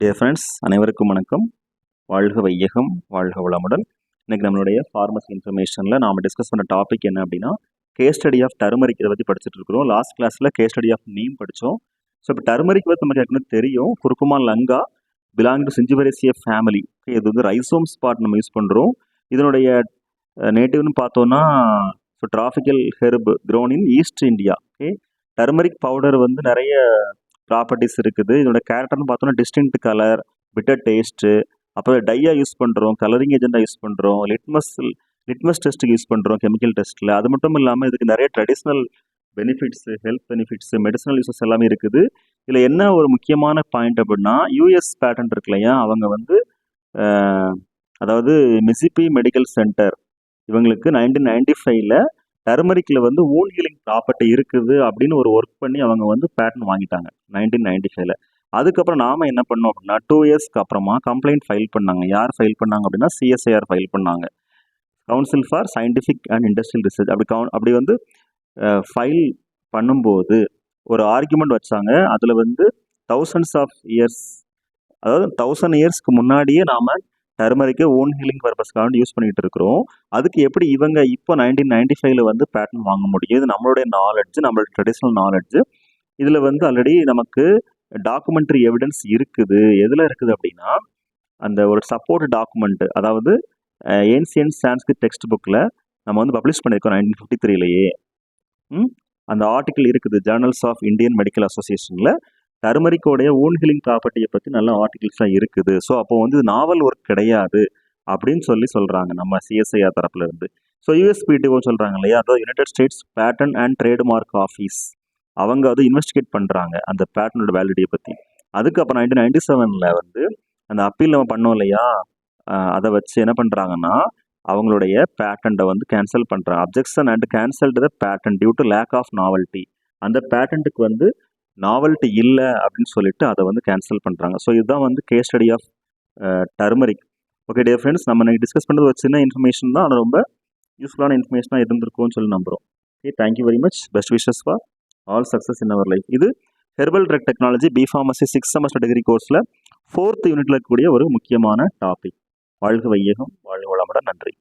Dear friends அனைவருக்கும் வணக்கம். வாழ்க வையகம் வாழ்க வளமுடன். இன்றைக்கி நம்மளுடைய ஃபார்மசி இன்ஃபர்மேஷனில் நாம் டிஸ்கஸ் பண்ண டாபிக் என்ன அப்படின்னா கேஸ் ஸ்டடி ஆஃப் டர்மரிக் இதை பற்றி படிச்சுட்டு இருக்கிறோம். லாஸ்ட் கிளாஸில் கேஸ் ஸ்டடி ஆஃப் நீம் படித்தோம் ஸோ இப்போ டர்மரிக் பற்றி நமக்கு ஏற்கனவே தெரியும். Curcuma longa belong to zingiberaceae family இது வந்து ரைசோம் ஸ்பாட் நம்ம யூஸ் பண்ணுறோம் இதனுடைய நேட்டிவ்னு பார்த்தோன்னா so tropical herb grown in East India okay turmeric powder வந்து நிறைய ப்ராப்பர்ட்டிஸ் இருக்குது. இதோட கேரக்டர்னு பார்த்தோன்னா டிஸ்டிங்க்ட் கலர் பிட்டர் டேஸ்ட்டு அப்புறம் டையாக யூஸ் பண்ணுறோம் கலரிங் ஏஜெண்டாக யூஸ் பண்ணுறோம் லிட்மஸ் லிட்மஸ் டெஸ்ட்டுக்கு யூஸ் பண்ணுறோம் கெமிக்கல் டெஸ்ட்டில் அது மட்டும் இல்லாமல் இதுக்கு நிறைய traditional benefits health benefits medicinal uses எல்லாமே இருக்குது. இதில் என்ன ஒரு முக்கியமான பாயிண்ட் அப்படின்னா யூஎஸ் பேட்டன் இருக்கு இல்லையா? அவங்க வந்து அதாவது மிசிபி மெடிக்கல் சென்டர் இவங்களுக்கு நைன்டீன் நைன்டி ஃபைவ்ல டர்மரிக்கில் வந்து ஊன் ஹீலிங் ப்ராப்பர்ட்டி இருக்குது அப்படின்னு ஒரு ஒர்க் பண்ணி அவங்க வந்து பேட்டன் வாங்கிட்டாங்க நைன்டீன் நைன்டி ஃபைவ்ல அதுக்கப்புறம் நாம என்ன பண்ணோம் அப்படின்னா டூ இயர்ஸ்க்கு அப்புறமா கம்ப்ளைண்ட் ஃபைல் பண்ணாங்க. யார் ஃபைல் பண்ணாங்க அப்படின்னா சிஎஸ்ஐஆர் ஃபைல் பண்ணாங்க. Council for scientific and industrial research அப்படி கவுன் அப்படி வந்து ஃபைல் பண்ணும்போது ஒரு ஆர்குமெண்ட் வச்சாங்க. அதில் வந்து தௌசண்ட்ஸ் ஆஃப் இயர்ஸ் அதாவது தௌசண்ட் இயர்ஸ்க்கு முன்னாடியே நாம் டர்மரிக்கு ஓன் ஹீலிங் பர்பஸ்க்காக யூஸ் பண்ணிகிட்டு இருக்கிறோம். அதுக்கு எப்படி இவங்க இப்போ நைன்டீன் நைன்டி ஃபைவ்ல வந்து பேட்டர்ன் வாங்க முடியும்? இது நம்மளுடைய நாலெட்ஜ் நம்மளோட ட்ரெடிஷ்னல் நாலெட்ஜ் இதில் வந்து ஆல்ரெடி நமக்கு டாக்குமெண்ட்ரி எவிடன்ஸ் இருக்குது. எதில் இருக்குது அப்படின்னா அந்த ஒரு சப்போர்ட் டாக்குமெண்ட் அதாவது ஏன்சியன் சான்ஸ்கிரிட் டெக்ஸ்ட் புக்கில் நம்ம வந்து பப்ளிஷ் பண்ணியிருக்கோம் நைன்டீன் ஃபிஃப்டி த்ரீலேயே அந்த ஆர்டிக்கிள் இருக்குது ஜேர்னல்ஸ் ஆஃப் இந்தியன் மெடிக்கல் அசோசியேஷனில் டர்மரிக்கோடைய ஓன் ஹீலிங் ப்ராப்பர்ட்டியை பற்றி நல்ல ஆர்டிகிள்ஸ்லாம் இருக்குது. ஸோ அப்போ வந்து நாவல் ஒர்க் கிடையாது அப்படின்னு சொல்லி சொல்கிறாங்க நம்ம சிஎஸ்ஐஆர் தரப்புல இருந்து. ஸோ யூஎஸ்பிடிஓ சொல்கிறாங்க இல்லையா? அதாவது United States patent and trademark office அவங்க அது இன்வெஸ்டிகேட் பண்ணுறாங்க அந்த பேட்டனோட வேலிடியை பற்றி அதுக்கப்புறம் நைன்டீன் நைன்டி செவனில் வந்து அந்த அப்பீல் நம்ம பண்ணோம் இல்லையா? அதை வச்சு என்ன பண்ணுறாங்கன்னா அவங்களுடைய பேட்டண்ட்டை வந்து கேன்சல் பண்ணுறாங்க objection and cancelled the patent due to lack of novelty அந்த பேட்டன்ட்டுக்கு வந்து நாவல்ட்டி இல்லை அப்படின்னு சொல்லிட்டு அதை வந்து கேன்சல் பண்ணுறாங்க ஸோ இதுதான் வந்து case study of turmeric okay day friends நம்ம இன்னைக்கு டிஸ்கஸ் பண்ணுறது ஒரு சின்ன இன்ஃபர்மேஷன் தான். ஆனால் ரொம்ப யூஸ்ஃபுல்லான இன்ஃபர்மேஷனாக இருந்திருக்கும்னு சொல்லி நம்புகிறோம் okay thank you very much best wishes for all success in our life இது herbal drug technology B pharmacy six semester degree கோர்ஸில் ஃபோர்த் யூனிட்டில் இருக்கக்கூடிய ஒரு முக்கியமான டாபிக் வாழ்க வையகம் வாழ்க வளமுடன். நன்றி.